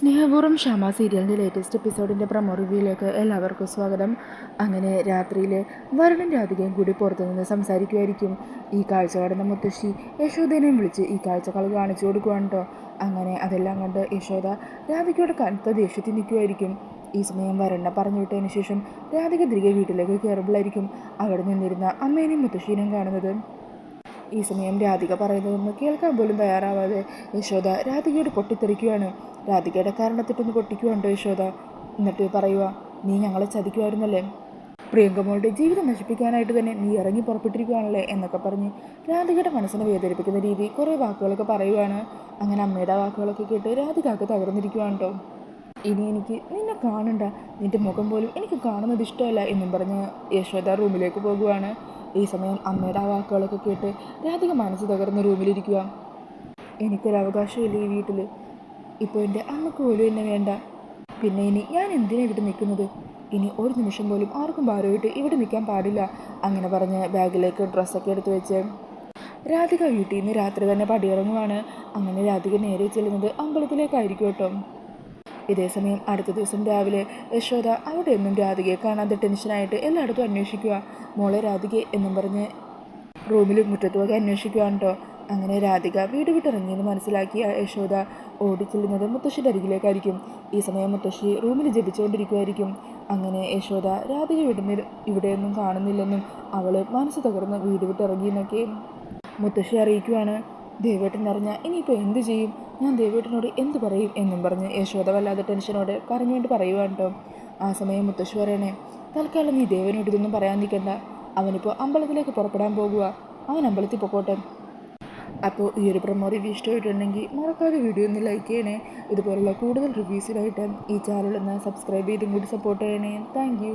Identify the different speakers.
Speaker 1: സ്നേഹപൂർവം ക്ഷമ സീരിയലിന്റെ ലേറ്റസ്റ്റ് എപ്പിസോഡിന്റെ പ്രമോ റിവ്യൂയിലേക്ക് എല്ലാവർക്കും സ്വാഗതം. അങ്ങനെ രാത്രിയിൽ വരുണന്റെ രാധികയും കൂടി പുറത്തു നിന്ന് സംസാരിക്കുമായിരിക്കും ഈ കാഴ്ച കടന്ന മുത്തശ്ശി യശോദേനെയും വിളിച്ച് ഈ കാഴ്ചകൾ കാണിച്ചു കൊടുക്കുവാണ് കേട്ടോ അങ്ങനെ അതെല്ലാം കണ്ട് യശോദ രാധികയുടെ കനത്ത ദേഷ്യത്തിൽ നിൽക്കുമായിരിക്കും ഈ സമയം വരണ്ണ പറഞ്ഞു വിട്ടതിന് ശേഷം രാധിക തിരികെ വീട്ടിലേക്ക് കയറുമ്പോഴായിരിക്കും അവിടെ നിന്നിരുന്ന അമ്മേനെയും മുത്തശ്ശീനെയും കാണുന്നത്. ഈ സമയം രാധിക പറയുന്നതൊന്നും കേൾക്കാൻ പോലും തയ്യാറാവാതെ യശോദ രാധികയോട് പൊട്ടിത്തെറിക്കുകയാണ്. രാധികയുടെ കാരണത്തിട്ടൊന്ന് പൊട്ടിക്കുവാണ്ടോ യശോദ? എന്നിട്ട് പറയുക നീ ഞങ്ങളെ ചതിക്കുമായിരുന്നല്ലേ? പ്രിയങ്കമോളുടെ ജീവിതം നശിപ്പിക്കാനായിട്ട് തന്നെ നീ ഇറങ്ങി പുറപ്പെട്ടിരിക്കുകയാണല്ലേ എന്നൊക്കെ പറഞ്ഞ് രാധികയുടെ മനസ്സിനെ വേദനിപ്പിക്കുന്ന രീതി കുറേ വാക്കുകളൊക്കെ പറയുവാണ്. അങ്ങനെ അമ്മയുടെ വാക്കുകളൊക്കെ കേട്ട് രാധികക്ക് തകർന്നിരിക്കുവാണ് കേട്ടോ ഇനി എനിക്ക് നിന്നെ കാണണ്ട. നിന്റെ മുഖം പോലും എനിക്ക് കാണുന്നത് ഇഷ്ടമല്ല എന്നും പറഞ്ഞ് യശോദ റൂമിലേക്ക് പോകുവാണ്. ഈ സമയം അമ്മയുടെ ആ വാക്കുകളൊക്കെ കേട്ട് രാധിക മനസ്സ് തകർന്ന റൂമിലിരിക്കുക. എനിക്കൊരു അവകാശമില്ല ഈ വീട്ടിൽ ഇപ്പോൾ എന്റെ അമ്മയ്ക്ക് പോലും എന്നെ വേണ്ട. പിന്നെ ഇനി ഞാൻ എന്തിനാണ് ഇവിടെ നിൽക്കുന്നത് ഇനി ഒരു നിമിഷം പോലും ആർക്കും ഭാരമായിട്ട് ഇവിടെ നിൽക്കാൻ പാടില്ല. അങ്ങനെ പറഞ്ഞ് ബാഗിലേക്ക് ഡ്രസ്സൊക്കെ എടുത്ത് വെച്ച്. രാധിക വീട്ടിൽ നിന്ന് രാത്രി തന്നെ പടിയിറങ്ങുവാണ്. അങ്ങനെ രാധിക നേരെ ചെല്ലുന്നത് അമ്പലത്തിലേക്കായിരിക്കും കേട്ടോ. ഇതേസമയം അടുത്ത ദിവസം രാവിലെ യശോദ അവിടെ എന്നും രാധികയെ കാണാതെ ടെൻഷനായിട്ട് എല്ലായിടത്തും അന്വേഷിക്കുക. മോളെ രാധികയെ എന്നും പറഞ്ഞ് റൂമിൽ മുറ്റത്തുമൊക്കെ അന്വേഷിക്കുകയാണ് കേട്ടോ അങ്ങനെ രാധിക വീട് വിട്ടിറങ്ങിയെന്ന് മനസ്സിലാക്കിയ യശോദ ഓടിച്ചെല്ലുന്നത് മുത്തശ്ശിയുടെ അരികിലേക്കായിരിക്കും. ഈ സമയം മുത്തശ്ശി റൂമിൽ ജപിച്ചുകൊണ്ടിരിക്കുമായിരിക്കും അങ്ങനെ യശോദ രാധിക വീടിന് ഇവിടെയൊന്നും കാണുന്നില്ലെന്നും അവൾ മനസ്സ് തകർന്ന് വീട് വിട്ടിറങ്ങിയെന്നൊക്കെ മുത്തശ്ശി അറിയിക്കുവാണ്. ദേവേട്ടൻ അറിഞ്ഞാൽ ഇനിയിപ്പോൾ എന്ത് ചെയ്യും? ഞാൻ ദേവേട്ടനോട് എന്ത് പറയും എന്നും പറഞ്ഞ് യശോദ വല്ലാതെ ടെൻഷനോട് കരഞ്ഞുകൊണ്ട് പറയുവാണ് കേട്ടോ ആ സമയം മുത്തശ്ശി പറയണേ തൽക്കാലം നീ ദേവനോട് ഇതൊന്നും പറയാൻ നിൽക്കണ്ട അവനിപ്പോൾ അമ്പലത്തിലേക്ക് പുറപ്പെടാൻ പോകുക അവൻ അമ്പലത്തിൽ പൊക്കോട്ടെ. അപ്പോൾ ഈ ഒരു പ്രൊമോ ഇഷ്ടമായിട്ടുണ്ടെങ്കിൽ മറക്കാതെ വീഡിയോ ഒന്ന് ലൈക്ക് ചെയ്യണേ. ഇതുപോലുള്ള കൂടുതൽ റിവ്യൂസിനായിട്ട് ഈ ചാനൽ ഒന്ന് സബ്സ്ക്രൈബ് ചെയ്തും കൂടി സപ്പോർട്ട് ചെയ്യണേ. താങ്ക്